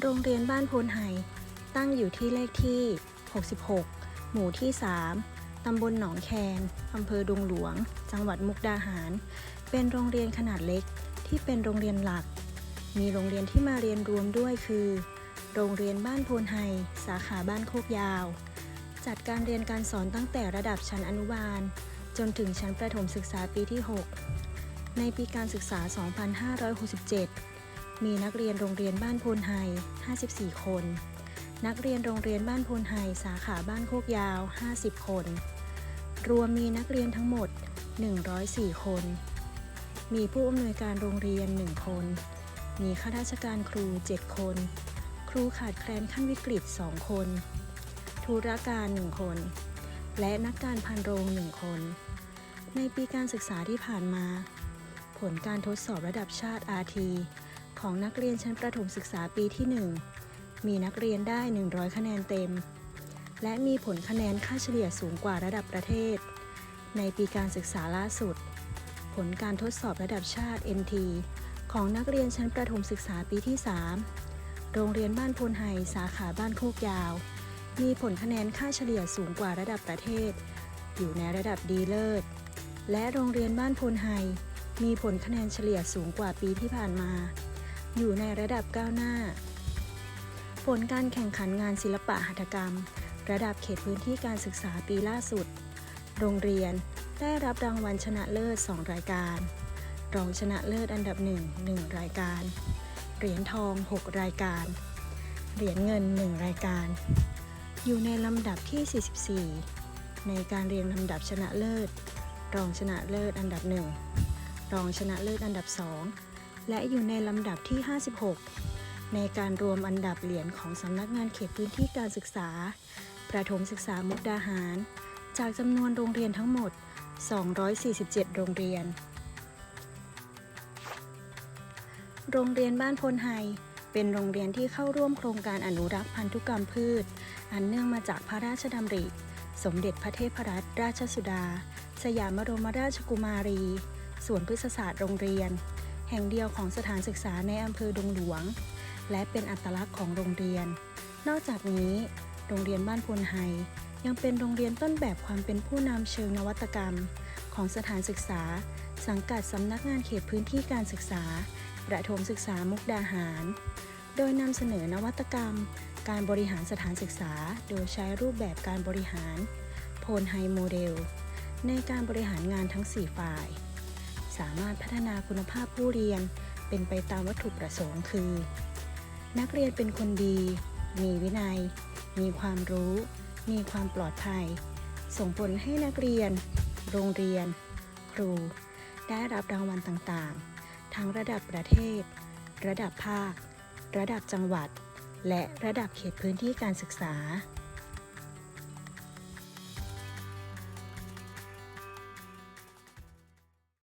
โรงเรียนบ้านโพนไฮตั้งอยู่ที่เลขที่ 66 หมู่ที่ 3 ตำบลหนองแคนอำเภอดงหลวง จังหวัดมุกดาหาร เป็นโรงเรียนขนาดเล็กที่เป็นโรงเรียนหลัก มีโรงเรียนที่มาเรียนรวมด้วยคือ โรงเรียนบ้านโพนไฮสาขาบ้านโคกยาว จัดการเรียนการสอนตั้งแต่ระดับชั้นอนุบาล จนถึงชั้นประถมศึกษาปีที่ 6 ในปีการศึกษา 2567 มีนักเรียนโรงเรียนบ้านโพนไฮ54 คน นักเรียนโรงเรียนบ้านโพนไฮสาขาบ้านโคกยาว 50 คน รวมมีนักเรียนทั้งหมด 104 คน มีผู้อำนวยการโรงเรียน 1 คน มีข้าราชการครู 7 คน ครูขาดแคลนขั้นวิกฤต 2 คน ธุรการ 1 คน และนักการพันโรง 1 คน ในปีการศึกษาที่ผ่านมา ผลการทดสอบระดับชาติ RT ของนักเรียนชั้นประถมศึกษาปีที่ 1 มีนักเรียนได้ 100 คะแนนเต็ม และมีผลคะแนนค่าเฉลี่ยสูงกว่าระดับประเทศ ในปีการศึกษาล่าสุด ผลการทดสอบระดับชาติ NT ของนักเรียนชั้นประถมศึกษาปีที่ 3 โรงเรียนบ้านพลไฮสาขาบ้านโคกยาว มีผลคะแนนค่าเฉลี่ยสูงกว่าระดับประเทศ อยู่ในระดับดีเลิศ และโรงเรียนบ้านพลไฮมีผลคะแนนเฉลี่ยสูงกว่าปีที่ผ่านมา อยู่ในระดับก้าวหน้า ผลการแข่งขันงานศิลปะหัตถกรรม ระดับเขตพื้นที่การศึกษาปีล่าสุด โรงเรียนได้รับรางวัลชนะเลิศ 2 รายการ รองชนะเลิศอันดับ 1 1 รายการ เหรียญทอง 6 รายการ เหรียญเงิน 1 รายการ อยู่ในลำดับที่ 44 ในการเรียงลำดับชนะเลิศ รองชนะเลิศอันดับ 1 รองชนะเลิศอันดับ 2 และอยู่ในลำดับที่ 56 ในการรวมอันดับเหรียญของสำนักงานเขตพื้นที่การศึกษา ประถมศึกษามุกดาหาร จากจำนวนโรงเรียนทั้งหมด 247 โรงเรียน โรงเรียนบ้านพลไฮเป็นโรงเรียนที่เข้าร่วมโครงการอนุรักษ์พันธุกรรมพืช อันเนื่องมาจากพระราชดำริ สมเด็จพระเทพรัตนราชสุดา สยามบรมราชกุมารี สวนพฤกษศาสตร์โรงเรียน แห่งเดียวของสถานศึกษาในอำเภอดงหลวง และเป็นอัตลักษณ์ของโรงเรียน นอกจากนี้ โรงเรียนบ้านพลไฮยังเป็นโรงเรียนต้นแบบความเป็นผู้นำเชิงนวัตกรรม ของสถานศึกษา สังกัดสำนักงานเขตพื้นที่การศึกษา ประถมศึกษามุกดาหาร โดยนำเสนอนวัตกรรม การบริหารสถานศึกษา โดยใช้รูปแบบการบริหารโพลไฮโมเดลในการบริหารงานทั้ง 4 ฝ่าย สามารถพัฒนาคุณภาพผู้เรียนเป็นไปตามวัตถุประสงค์คือ นักเรียนเป็นคนดี มีวินัย มีความรู้ มีความปลอดภัย ส่งผลให้นักเรียน โรงเรียน ครู ได้รับรางวัลต่างๆ ทั้งระดับประเทศ ระดับภาค ระดับจังหวัด และระดับเขตพื้นที่การศึกษา